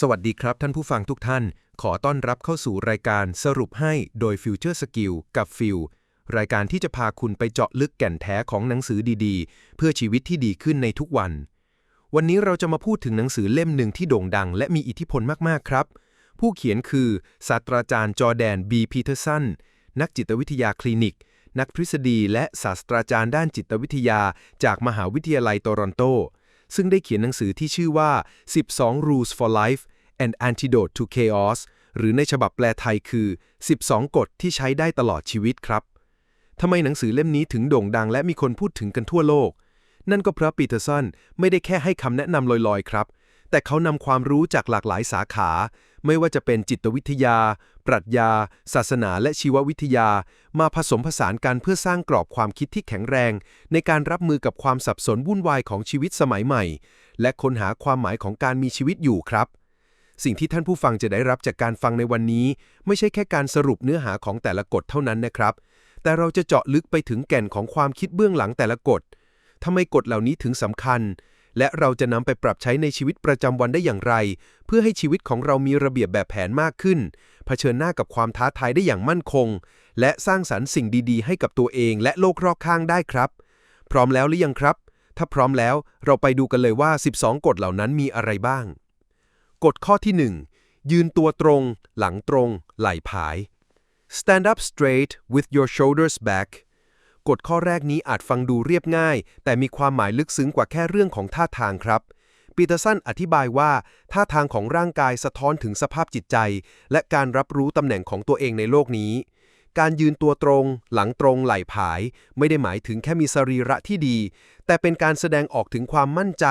สวัสดีครับท่านผู้ฟังทุกท่าน ขอต้อนรับเข้าสู่รายการสรุปให้โดย Future Skill กับฟิลรายการที่จะพาคุณไปเจาะลึกแก่นแท้ของหนังสือดีๆ เพื่อชีวิตที่ดีขึ้นในทุกวัน วันนี้เราจะมาพูดถึงหนังสือเล่มหนึ่งที่โด่งดัง และมีอิทธิพลมากๆครับ ผู้เขียนคือศาสตราจารย์จอแดนบีพีเทอร์สันนักจิตวิทยาคลินิก นักทฤษฎี และศาสตราจารย์ด้านจิตวิทยา จากมหาวิทยาลัยโตรอนโต ซึ่งได้เขียนหนังสือที่ชื่อว่า 12 Rules for Life and Antidote to Chaos หรือในฉบับแปลไทยคือ 12 กฎที่ใช้ได้ตลอดชีวิตครับทำไมหนังสือเล่มนี้ถึงโด่งดังและมีคนพูดถึงกันทั่วโลก นั่นก็เพราะปีเตอร์สันไม่ได้แค่ให้คำแนะนำลอยๆ ครับ แต่เขานำความรู้จากหลากหลายสาขา ไม่ว่าจะเป็นจิตวิทยา ปรัชญา ศาสนาและชีววิทยา มาผสมผสานกันเพื่อสร้างกรอบความคิดที่แข็งแรง ในการรับมือกับความสับสนวุ่นวายของชีวิตสมัยใหม่ และค้นหาความหมายของการมีชีวิตอยู่ครับ สิ่งที่ท่านผู้ฟังจะได้รับจากการฟังในวันนี้ ไม่ใช่แค่การสรุปเนื้อหาของแต่ละกฎเท่านั้นนะครับ แต่เราจะเจาะลึกไปถึงแก่นของความคิดเบื้องหลังแต่ละกฎทำไมกฎเหล่านี้ถึงสำคัญ และเราจะนำไปปรับใช้ในชีวิตประจำวันได้อย่างไร เพื่อให้ชีวิตของเรามีระเบียบแบบแผนมากขึ้น เผชิญหน้ากับความท้าทายได้อย่างมั่นคง และสร้างสรรค์สิ่งดีๆ ให้กับตัวเอง และโลกรอบข้างได้ครับ พร้อมแล้วหรือยังครับ ถ้าพร้อมแล้วเราไปดูกันเลยว่า 12 กฎเหล่านั้นมีอะไรบ้าง กฎข้อที่ 1 ยืนตัวตรง หลังตรง ไหล่ผาย Stand up straight with your shoulders back กฎข้อแรกนี้อาจฟังดูเรียบง่าย แต่มีความหมายลึกซึ้งกว่าแค่เรื่องของท่าทางครับปีเตอร์สันอธิบายว่าท่าทางของร่างกายสะท้อนถึงสภาพจิตใจ และการรับรู้ตำแหน่งของตัวเองในโลกนี้ การยืนตัวตรง หลังตรงไหล่ผาย ไม่ได้หมายถึงแค่มีสรีระที่ดี แต่เป็นการแสดงออกถึงความมั่นใจ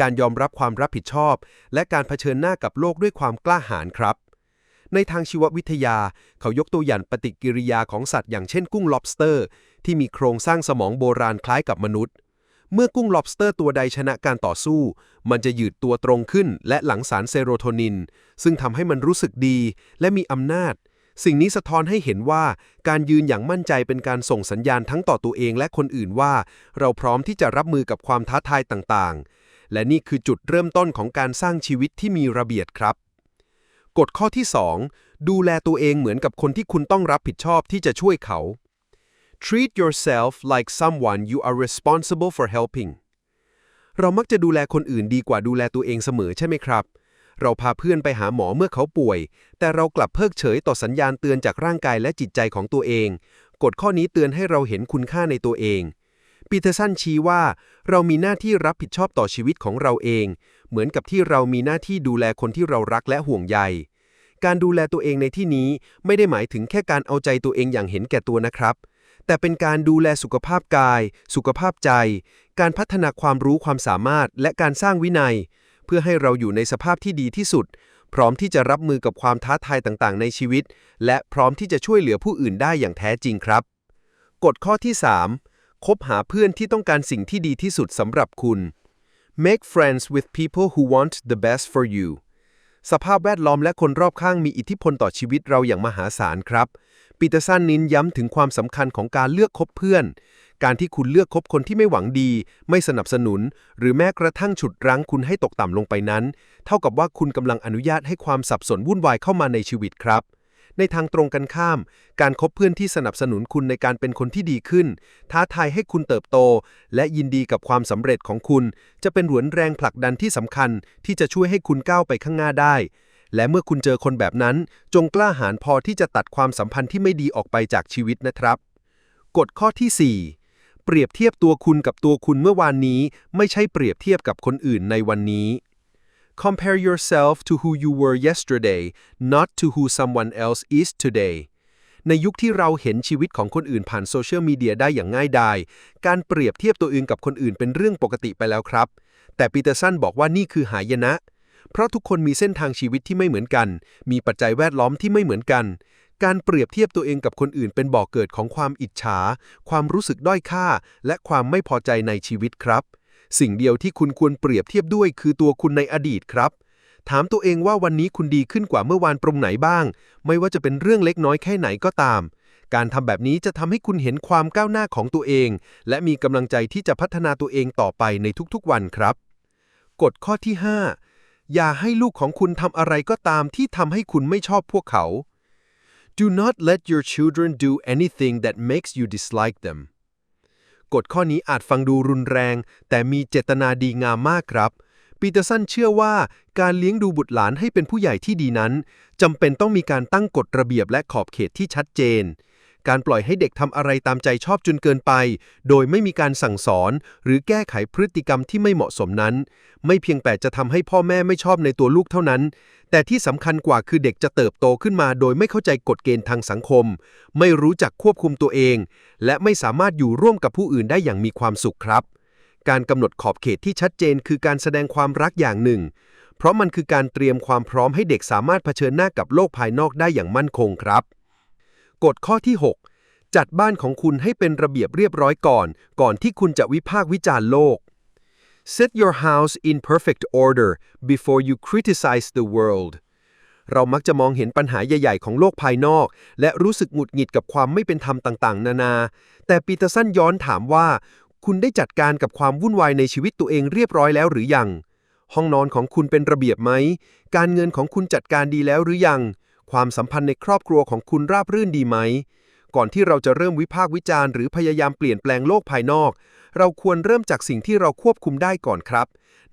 การยอมรับความรับผิดชอบ และการเผชิญหน้ากับโลกด้วยความกล้าหาญครับ ในทางชีววิทยา เขายกตัวอย่างปฏิกิริยาของสัตว์อย่างเช่นกุ้ง lobster ที่มีโครงสร้างสมองโบราณคล้ายกับมนุษย์ เมื่อกุ้ง lobster ตัวใดชนะการต่อสู้ มันจะยืดตัวตรงขึ้นและหลั่งสารเซโรโทนิน ซึ่งทำให้มันรู้สึกดีและมีอำนาจ สิ่งนี้สะท้อนให้เห็นว่าการยืนอย่างมั่นใจเป็นการส่งสัญญาณทั้งต่อตัวเองและคนอื่นว่า เราพร้อมที่จะรับมือกับความท้าทายต่างๆ และนี่คือจุดเริ่มต้นของการสร้างชีวิตที่มีระเบียบครับกฎข้อที่ 2 ดูแลตัวเองเหมือนกับคนที่คุณต้องรับผิดชอบที่จะช่วยเขา treat yourself like someone you are responsible for helping เรามักจะดูแลคนอื่นดีกว่าดูแลตัวเองเสมอใช่ไหมครับ เราพาเพื่อนไปหาหมอเมื่อเขาป่วย แต่เรากลับเพิกเฉยต่อสัญญาณเตือนจากร่างกายและจิตใจของตัวเอง กฎข้อนี้เตือนให้เราเห็นคุณค่าในตัวเองปีเตอร์สันชี้ว่า เรามีหน้าที่รับผิดชอบต่อชีวิตของเราเอง เหมือนกับที่เรามีหน้าที่ดูแลคนที่เรารักและห่วงใย การดูแลตัวเองในที่นี้ไม่ได้หมายถึงแค่การเอาใจตัวเองอย่างเห็นแก่ตัวนะครับ แต่เป็นการดูแลสุขภาพกาย สุขภาพใจ การพัฒนาความรู้ความสามารถ และการสร้างวินัย เพื่อให้เราอยู่ในสภาพที่ดีที่สุด พร้อมที่จะรับมือกับความท้าทายต่างๆ ในชีวิต และพร้อมที่จะช่วยเหลือผู้อื่นได้อย่างแท้จริงครับ กฎข้อที่ 3 คบหาเพื่อนที่ต้องการสิ่งที่ดีที่สุดสำหรับคุณ make friends with people who want the best for you สภาพแวดล้อมและคนรอบข้างมีอิทธิพลต่อชีวิตเราอย่างมหาศาลครับ ปีเตอร์สันนินย้ำถึงความสำคัญของการเลือกคบเพื่อน การที่คุณเลือกคบคนที่ไม่หวังดี ไม่สนับสนุน หรือแม้กระทั่งฉุดรั้งคุณให้ตกต่ำลงไปนั้น เท่ากับว่าคุณกำลังอนุญาตให้ความสับสนวุ่นวายเข้ามาในชีวิตครับ ในทางตรงกันข้าม การคบเพื่อนที่สนับสนุนคุณในการเป็นคนที่ดีขึ้น ท้าทายให้คุณเติบโต และยินดีกับความสำเร็จของคุณ จะเป็นหวนแรงผลักดันที่สำคัญ ที่จะช่วยให้คุณก้าวไปข้างหน้าได้ และเมื่อคุณเจอคนแบบนั้น จงกล้าหาญพอที่จะตัดความสัมพันธ์ที่ไม่ดีออกไปจากชีวิตนะครับ กฎข้อที่ 4 เปรียบเทียบตัวคุณกับตัวคุณเมื่อวานนี้ ไม่ใช่เปรียบเทียบกับคนอื่นในวันนี้ Compare yourself to who you were yesterday not to who someone else is today ในยุคที่เราเห็นชีวิตของคนอื่นผ่านโซเชียลมีเดียได้อย่างง่ายดาย การเปรียบเทียบตัวเองกับคนอื่นเป็นเรื่องปกติไปแล้วครับ แต่ปีเตอร์สันบอกว่านี่คือหายนะ เพราะทุกคนมีเส้นทางชีวิตที่ไม่เหมือนกัน มีปัจจัยแวดล้อมที่ไม่เหมือนกัน การเปรียบเทียบตัวเองกับคนอื่นเป็นบ่อกเกิดของความอิจฉา ความรู้สึกด้อยค่า และความไม่พอใจในชีวิตครับ สิ่งเดียวที่คุณควรเปรียบเทียบด้วยคือตัวคุณในอดีตครับ ถามตัวเองว่าวันนี้คุณดีขึ้นกว่าเมื่อวานตรงไหนบ้าง ไม่ว่าจะเป็นเรื่องเล็กน้อยแค่ไหนก็ตาม การทำแบบนี้จะทำให้คุณเห็นความก้าวหน้าของตัวเอง และมีกำลังใจที่จะพัฒนาตัวเองต่อไปในทุกๆวันครับ กฎข้อที่ 5 อย่าให้ลูกของคุณทำอะไรก็ตามที่ทำให้คุณไม่ชอบพวกเขา Do not let your children do anything that makes you dislike them กฎข้อนี้อาจฟังดูรุนแรง แต่มีเจตนาดีงามมากครับ ปีเตอร์สันเชื่อว่าการเลี้ยงดูบุตรหลานให้เป็นผู้ใหญ่ที่ดีนั้นจำเป็นต้องมีการตั้งกฎระเบียบและขอบเขตที่ชัดเจน การปล่อยให้เด็กทำอะไรตามใจชอบจนเกินไป โดยไม่มีการสั่งสอน หรือแก้ไขพฤติกรรมที่ไม่เหมาะสมนั้น ไม่เพียงแต่จะทำให้พ่อแม่ไม่ชอบในตัวลูกเท่านั้น แต่ที่สำคัญกว่าคือเด็กจะเติบโตขึ้นมา โดยไม่เข้าใจกฎเกณฑ์ทางสังคม ไม่รู้จักควบคุมตัวเอง และไม่สามารถอยู่ร่วมกับผู้อื่นได้อย่างมีความสุขครับ การกำหนดขอบเขตที่ชัดเจนคือการแสดงความรักอย่างหนึ่งเพราะมันคือการเตรียมความพร้อมให้เด็กสามารถเผชิญหน้ากับโลกภายนอกได้อย่างมั่นคงครับ กฎข้อที่ 6 จัดบ้านของคุณให้เป็นระเบียบเรียบร้อยก่อน ก่อนที่คุณจะวิพากษ์วิจารณ์โลก Set your house in perfect order before you criticize the world เรามักจะมองเห็นปัญหาใหญ่ๆ ของโลกภายนอก และรู้สึกหงุดหงิดกับความไม่เป็นธรรมต่างๆ นานา แต่ปีเตอร์สันย้อนถามว่า คุณได้จัดการกับความวุ่นวายในชีวิตตัวเองเรียบร้อยแล้วหรือยัง ห้องนอนของคุณเป็นระเบียบไหม การเงินของคุณจัดการดีแล้วหรือยัง ความสัมพันธ์ในครอบครัวของคุณราบรื่นดีไหม ก่อนที่เราจะเริ่มวิพากษ์วิจารณ์หรือพยายามเปลี่ยนแปลงโลกภายนอก เราควรเริ่มจากสิ่งที่เราควบคุมได้ก่อนครับ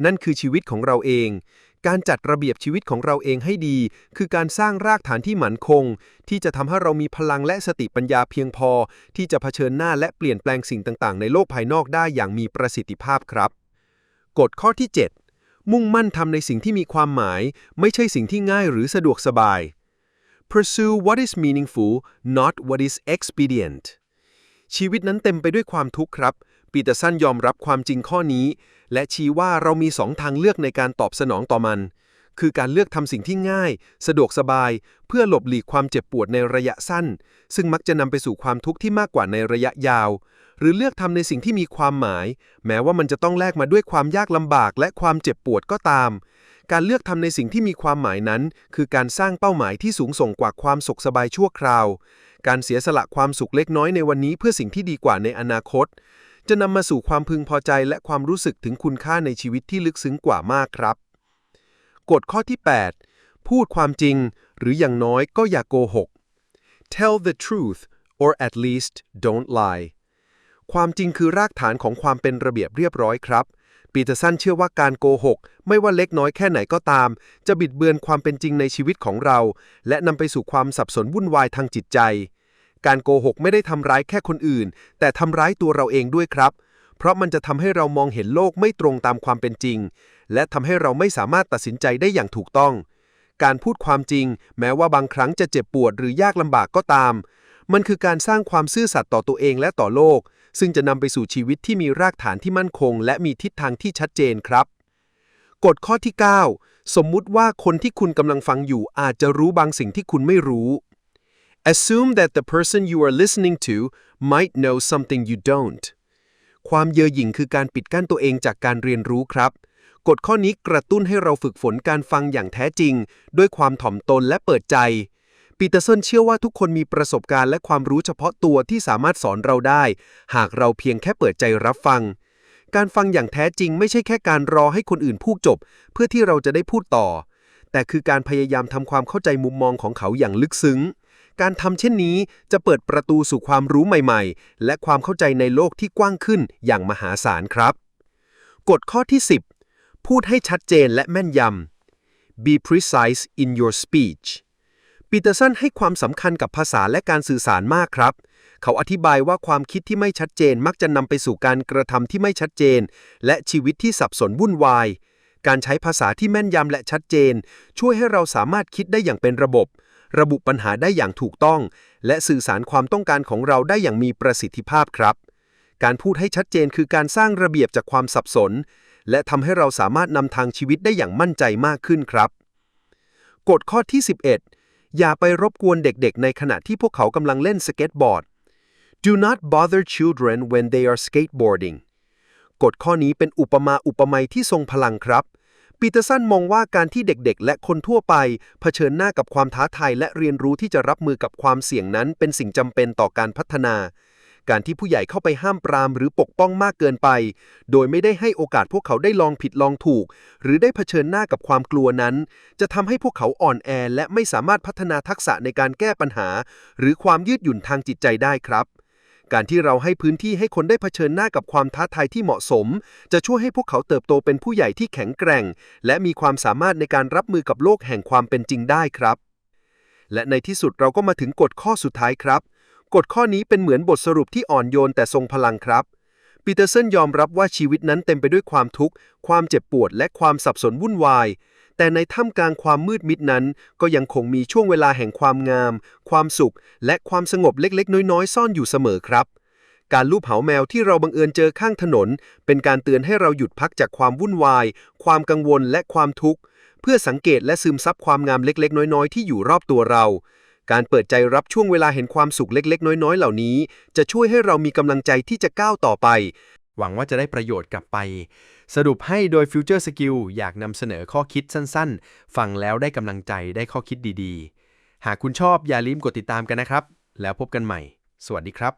นั่นคือชีวิตของเราเอง การจัดระเบียบชีวิตของเราเองให้ดี คือการสร้างรากฐานที่มั่นคง ที่จะทำให้เรามีพลังและสติปัญญาเพียงพอ ที่จะเผชิญหน้าและเปลี่ยนแปลงสิ่งต่างๆ ในโลกภายนอกได้อย่างมีประสิทธิภาพครับ กฎข้อที่ 7 มุ่งมั่นทำในสิ่งที่มีความหมาย ไม่ใช่สิ่งที่ง่ายหรือสะดวกสบาย Pursue what is meaningful not what is expedient ชีวิตนั้นเต็มไปด้วยความทุกข์ครับ ปีเตอร์สันยอมรับความจริงข้อนี้ และชี้ว่าเรามีสองทางเลือกในการตอบสนองต่อมัน คือการเลือกทำสิ่งที่ง่าย สะดวกสบาย เพื่อหลบหลีกความเจ็บปวดในระยะสั้น ซึ่งมักจะนำไปสู่ความทุกข์ที่มากกว่าในระยะยาว หรือเลือกทำในสิ่งที่มีความหมาย แม้ว่ามันจะต้องแลกมาด้วยความยากลำบากและความเจ็บปวดก็ตาม การเลือกทำในสิ่งที่มีความหมายนั้น คือการสร้างเป้าหมายที่สูงส่งกว่าความสุขสบายชั่วคราว การเสียสละความสุขเล็กน้อยในวันนี้เพื่อสิ่งที่ดีกว่าในอนาคต จะนำมาสู่ความพึงพอใจและความรู้สึกถึงคุณค่าในชีวิตที่ลึกซึ้งกว่ามากครับ กฎข้อที่ 8 พูดความจริง หรืออย่างน้อยก็อย่าโกหก Tell the truth or at least don't lie ความจริงคือรากฐานของความเป็นระเบียบเรียบร้อยครับ ปีเตอร์สันเชื่อว่าการโกหก ไม่ว่าเล็กน้อยแค่ไหนก็ตาม จะบิดเบือนความเป็นจริงในชีวิตของเรา และนำไปสู่ความสับสนวุ่นวายทางจิตใจ การโกหกไม่ได้ทำร้ายแค่คนอื่น แต่ทำร้ายตัวเราเองด้วยครับ เพราะมันจะทำให้เรามองเห็นโลกไม่ตรงตามความเป็นจริง และทำให้เราไม่สามารถตัดสินใจได้อย่างถูกต้อง การพูดความจริง แม้ว่าบางครั้งจะเจ็บปวดหรือยากลำบากก็ตาม มันคือการสร้างความซื่อสัตย์ต่อตัวเองและต่อโลก ซึ่งจะนำไปสู่ชีวิตที่มีรากฐานที่มั่นคง และมีทิศทางที่ชัดเจนครับ กฎข้อที่ 9 สมมุติว่าคนที่คุณกำลังฟังอยู่อาจจะรู้บางสิ่งที่คุณไม่รู้ Assume that the person you are listening to might know something you don't ความเย่อหยิ่งคือการปิดกั้นตัวเองจากการเรียนรู้ครับ กฎข้อนี้กระตุ้นให้เราฝึกฝนการฟังอย่างแท้จริง ด้วยความถ่อมตนและเปิดใจ ปีเตอร์สันเชื่อว่าทุกคนมีประสบการณ์และความรู้เฉพาะตัวที่สามารถสอนเราได้ หากเราเพียงแค่เปิดใจรับฟัง การฟังอย่างแท้จริงไม่ใช่แค่การรอให้คนอื่นพูดจบ เพื่อที่เราจะได้พูดต่อ แต่คือการพยายามทำความเข้าใจมุมมองของเขาอย่างลึกซึ้ง การทำเช่นนี้จะเปิดประตูสู่ความรู้ใหม่ ๆ และความเข้าใจในโลกที่กว้างขึ้นอย่างมหาศาลครับ กฎข้อที่ 10 พูดให้ชัดเจนและแม่นยำ be precise in your speech ปีเตอร์สันให้ความสำคัญกับภาษาและการสื่อสารมากครับ เขาอธิบายว่าความคิดที่ไม่ชัดเจนมักจะนำไปสู่การกระทำที่ไม่ชัดเจน และชีวิตที่สับสนวุ่นวาย การใช้ภาษาที่แม่นยำและชัดเจน ช่วยให้เราสามารถคิดได้อย่างเป็นระบบ ระบุปัญหาได้อย่างถูกต้อง และสื่อสารความต้องการของเราได้อย่างมีประสิทธิภาพครับ การพูดให้ชัดเจนคือการสร้างระเบียบจากความสับสน และทำให้เราสามารถนำทางชีวิตได้อย่างมั่นใจมากขึ้นครับ กฎข้อที่ 11 อย่าไปรบกวนเด็กๆ ในขณะที่พวกเขากำลังเล่นสเก็ตบอร์ด Do not bother children when they are skateboarding กฎข้อนี้เป็นอุปมาอุปไมยที่ทรงพลังครับ ปีเตอร์สันมองว่าการที่เด็กๆ และคนทั่วไป เผชิญหน้ากับความท้าทายและเรียนรู้ที่จะรับมือกับความเสี่ยงนั้นเป็นสิ่งจำเป็นต่อการพัฒนา การที่ผู้ใหญ่เข้าไปห้ามปรามหรือปกป้องมากเกินไป โดยไม่ได้ให้โอกาสพวกเขาได้ลองผิดลองถูก หรือได้เผชิญหน้ากับความกลัวนั้น จะทำให้พวกเขาอ่อนแอ และไม่สามารถพัฒนาทักษะในการแก้ปัญหา หรือความยืดหยุ่นทางจิตใจได้ครับ การที่เราให้พื้นที่ให้คนได้เผชิญหน้ากับความท้าทายที่เหมาะสม จะช่วยให้พวกเขาเติบโตเป็นผู้ใหญ่ที่แข็งแกร่ง และมีความสามารถในการรับมือกับโลกแห่งความเป็นจริงได้ครับและในที่สุดเราก็มาถึงกฎข้อสุดท้ายครับ กฎข้อนี้เป็นเหมือนบทสรุปที่อ่อนโยนแต่ทรงพลังครับ ปีเตอร์สันยอมรับว่าชีวิตนั้นเต็มไปด้วยความทุกข์ ความเจ็บปวด และความสับสนวุ่นวาย แต่ในท่ามกลางความมืดมิดนั้น ก็ยังคงมีช่วงเวลาแห่งความงาม ความสุข และความสงบเล็กๆ น้อยๆ ซ่อนอยู่เสมอครับ การลูบเหาแมวที่เราบังเอิญเจอข้างถนน เป็นการเตือนให้เราหยุดพักจากความวุ่นวาย ความกังวลและความทุกข์ เพื่อสังเกตและซึมซับความงามเล็กๆ น้อยๆ ที่อยู่รอบตัวเรา การเปิดใจรับช่วงเวลาเห็นความสุขเล็ก ๆ น้อย ๆ เหล่านี้ จะช่วยให้เรามีกำลังใจที่จะก้าวต่อไป หวังว่าจะได้ประโยชน์กลับไป สรุปให้โดย Future Skill อยากนำเสนอข้อคิดสั้นๆ ฟังแล้วได้กำลังใจได้ข้อคิดดีๆ หากคุณชอบอย่าลืมกดติดตามกันนะครับ แล้วพบกันใหม่ สวัสดีครับ